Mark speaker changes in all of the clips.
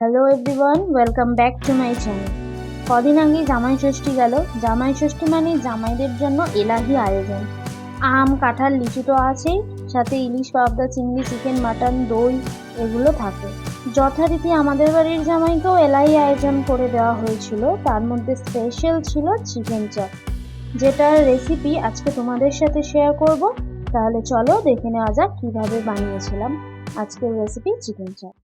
Speaker 1: Hello everyone welcome back to my channel কদিন আগে জামাই ষষ্ঠী গেল। জামাই ষষ্ঠী মানে জামাইদের জন্য এলাহি আয়োজন। আম, কাঁঠাল, লিচু তো আছেই, সাথে ইলিশ, পাবদা, চিংড়ি, চিকেন, মাটন, দই, এগুলো থাকে। যথারীতি আমাদের বাড়ির জামাইকেও এলাহি আয়োজন করে দেওয়া হয়েছিল। তার মধ্যে স্পেশাল ছিল চিকেন চাপ যেটার রেসিপি আজকে তোমাদের সাথে শেয়ার করব। তাহলে চলো দেখে নেওয়া যাক কীভাবে বানিয়েছিলাম আজকের রেসিপি চিকেন চাপ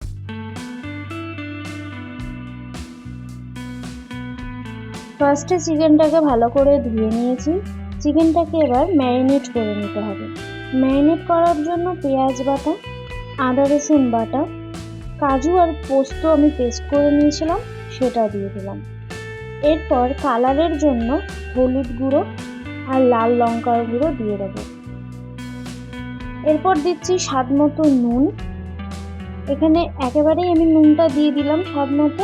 Speaker 1: ফার্স্টে চিকেনটাকে ভালো করে ধুয়ে নিয়েছি। চিকেনটাকে এবার ম্যারিনেট করে নিতে হবে। ম্যারিনেট করার জন্য পেঁয়াজ বাটা, আদা রসুন বাটা, কাজু আর পোস্ত আমি পেস্ট করে নিয়েছিলাম, সেটা দিয়ে দিলাম। এরপর কালারের জন্য হলুদ গুঁড়ো আর লাল লঙ্কার গুঁড়ো দিয়ে দেবো। এরপর দিচ্ছি স্বাদ মতো নুন। এখানে একেবারেই আমি নুনটা দিয়ে দিলাম স্বাদ মতো।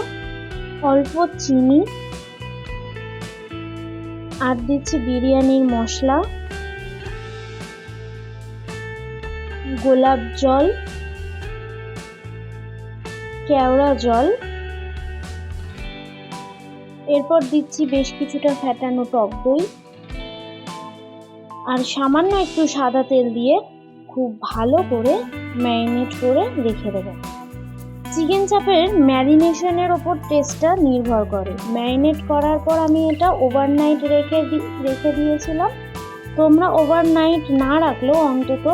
Speaker 1: অল্প চিনি আর দিচ্ছি বিরিয়ানির মশলা, গোলাপ জল, কেওড়া জল। এরপর দিচ্ছি বেশ কিছুটা ফ্যাটানো টক দই। আর সামান্য একটু সাদা তেল দিয়ে খুব ভালো করে ম্যারিনেট করে রেখে দেবো। চিকেন চাপের ম্যারিনেশনের ওপর টেস্টটা নির্ভর করে। ম্যারিনেট করার পর আমি এটা ওভারনাইট রেখে রেখে দিয়েছিলাম। তোমরা ওভারনাইট না রাখলেও অন্তত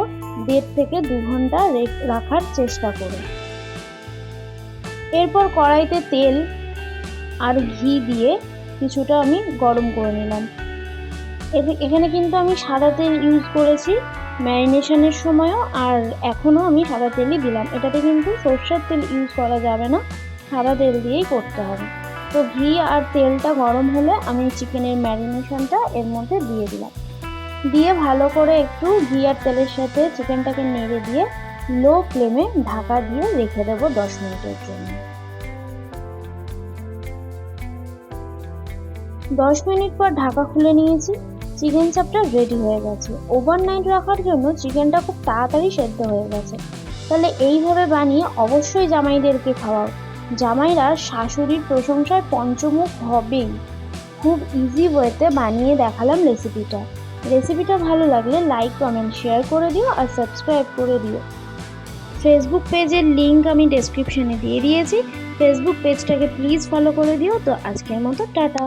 Speaker 1: দেড় থেকে দু ঘণ্টা রাখার চেষ্টা করো। এরপর কড়াইতে তেল আর ঘি দিয়ে কিছুটা আমি গরম করে নিলাম। এখানে কিন্তু আমি সাদা তেল ইউজ করেছি। ম্যারিনেশনের সময়ও আর এখনও আমি সাদা তেলই দিলাম। এটাতে কিন্তু সর্ষের তেল ইউজ করা যাবে না। সাদা তেল দিয়েই করতে হবে। তো ঘি আর তেলটা গরম হলে আমি চিকেনের ম্যারিনেশনটা এর মধ্যে দিয়ে দিলাম। দিয়ে ভালো করে একটু ঘি আর তেলের সাথে চিকেনটাকে নেড়ে দিয়ে লো ফ্লেমে ঢাকা দিয়ে রেখে দেবো দশ মিনিটের জন্য। দশ মিনিট পর ঢাকা খুলে নিয়েছি। চিকেন চাপটা রেডি হয়ে গেছে। ওভারনাইট রাখার জন্য চিকেনটা খুব তাড়াতাড়ি সেদ্ধ হয়ে গেছে। তাহলে এইভাবে বানিয়ে অবশ্যই জামাইদেরকে খাওয়াও। জামাইরা শাশুড়ির প্রশংসায় পঞ্চমুখ হবেই। খুব ইজি ওয়েতে বানিয়ে দেখালাম রেসিপিটা রেসিপিটা ভালো লাগলে লাইক কমেন্ট শেয়ার করে দিও আর সাবস্ক্রাইব করে দিও। ফেসবুক পেজের লিঙ্ক আমি ডেসক্রিপশানে দিয়ে দিয়েছি। ফেসবুক পেজটাকে প্লিজ ফলো করে দিও। তো আজকের মতো টাটা।